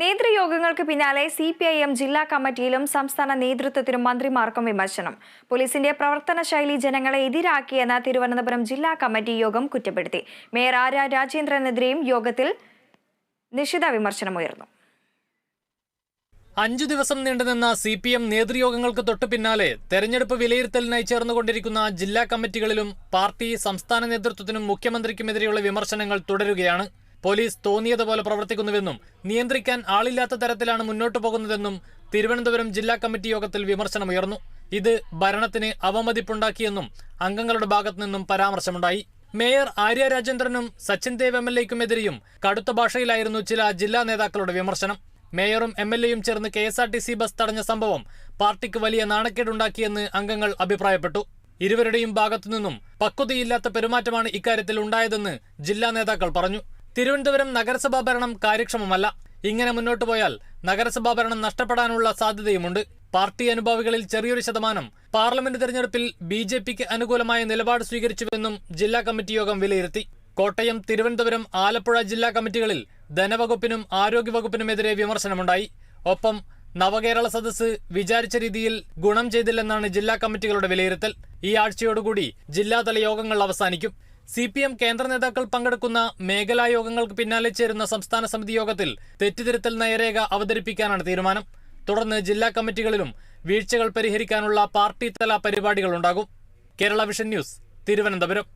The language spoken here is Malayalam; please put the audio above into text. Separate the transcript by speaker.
Speaker 1: നേതൃയോഗങ്ങൾക്ക് പിന്നാലെ സി പി ഐ എം ജില്ലാ കമ്മിറ്റിയിലും സംസ്ഥാന നേതൃത്വത്തിനും മന്ത്രിമാർക്കും വിമർശനം. പോലീസിന്റെ പ്രവർത്തന ശൈലി ജനങ്ങളെ എതിരാക്കിയെന്ന് തിരുവനന്തപുരം ജില്ലാ കമ്മിറ്റി യോഗം കുറ്റപ്പെടുത്തി. മേയർ ആര രാജേന്ദ്രനെതിരെയും യോഗത്തിൽ നിശിത വിമർശനമുയർന്നു.
Speaker 2: അഞ്ചു ദിവസം നീണ്ടുനിന്ന സി പി എം നേതൃയോഗങ്ങൾക്ക് തൊട്ടു പിന്നാലെ തെരഞ്ഞെടുപ്പ് വിലയിരുത്തലിനായി ചേർന്നുകൊണ്ടിരിക്കുന്ന ജില്ലാ കമ്മിറ്റികളിലും പാർട്ടി സംസ്ഥാന നേതൃത്വത്തിനും മുഖ്യമന്ത്രിക്കുമെതിരെയുള്ള വിമർശനങ്ങൾ തുടരുകയാണ്. പോലീസ് തോന്നിയതുപോലെ പ്രവർത്തിക്കുന്നുവെന്നും നിയന്ത്രിക്കാൻ ആളില്ലാത്ത തരത്തിലാണ് മുന്നോട്ടു പോകുന്നതെന്നും തിരുവനന്തപുരം ജില്ലാ കമ്മിറ്റി യോഗത്തിൽ വിമർശനമുയർന്നു. ഇത് ഭരണത്തിന് അവമതിപ്പുണ്ടാക്കിയെന്നും അംഗങ്ങളുടെ ഭാഗത്തു നിന്നും പരാമർശമുണ്ടായി. മേയർ ആര്യ രാജേന്ദ്രനും സച്ചിൻ ദേവ് എം എൽ എക്കുമെതിരെയും കടുത്ത ഭാഷയിലായിരുന്നു ചില ജില്ലാ നേതാക്കളുടെ വിമർശനം. മേയറും എം എൽ എയും ചേർന്ന് K S R T C bus തടഞ്ഞ സംഭവം പാർട്ടിക്ക് വലിയ നാണക്കേടുണ്ടാക്കിയെന്ന് അംഗങ്ങൾ അഭിപ്രായപ്പെട്ടു. ഇരുവരുടെയും ഭാഗത്തുനിന്നും പക്വതയില്ലാത്ത പെരുമാറ്റമാണ് ഇക്കാര്യത്തിൽ ഉണ്ടായതെന്ന് ജില്ലാ നേതാക്കൾ പറഞ്ഞു. തിരുവനന്തപുരം നഗരസഭാ ഭരണം കാര്യക്ഷമമല്ല. ഇങ്ങനെ മുന്നോട്ടു പോയാൽ നഗരസഭാ ഭരണം നഷ്ടപ്പെടാനുള്ള സാധ്യതയുമുണ്ട്. പാർട്ടി അനുഭാവികളിൽ ചെറിയൊരു ശതമാനം പാർലമെന്റ് തെരഞ്ഞെടുപ്പിൽ ബി ജെ പിക്ക് അനുകൂലമായ നിലപാട് സ്വീകരിച്ചുവെന്നും ജില്ലാ കമ്മിറ്റി യോഗം വിലയിരുത്തി. കോട്ടയം തിരുവനന്തപുരം ആലപ്പുഴ ജില്ലാ കമ്മിറ്റികളിൽ ധനവകുപ്പിനും ആരോഗ്യവകുപ്പിനുമെതിരെ വിമർശനമുണ്ടായി. ഒപ്പം നവകേരള സദസ്സ് വിചാരിച്ച രീതിയിൽ ഗുണം ചെയ്തില്ലെന്നാണ് ജില്ലാ കമ്മിറ്റികളുടെ വിലയിരുത്തൽ. ഈ ആഴ്ചയോടുകൂടി ജില്ലാതല യോഗങ്ങൾ അവസാനിക്കും. സി പി എം കേന്ദ്ര നേതാക്കൾ പങ്കെടുക്കുന്ന മേഖലാ യോഗങ്ങൾക്ക് പിന്നാലെ ചേരുന്ന സംസ്ഥാന സമിതി യോഗത്തിൽ തെറ്റിതിരുത്തൽ നയരേഖ അവതരിപ്പിക്കാനാണ് തീരുമാനം. തുടർന്ന് ജില്ലാ കമ്മിറ്റികളിലും വീഴ്ചകൾ പരിഹരിക്കാനുള്ള പാർട്ടി തല പരിപാടികളുണ്ടാകും. Kerala Vision News Thiruvananthapuram.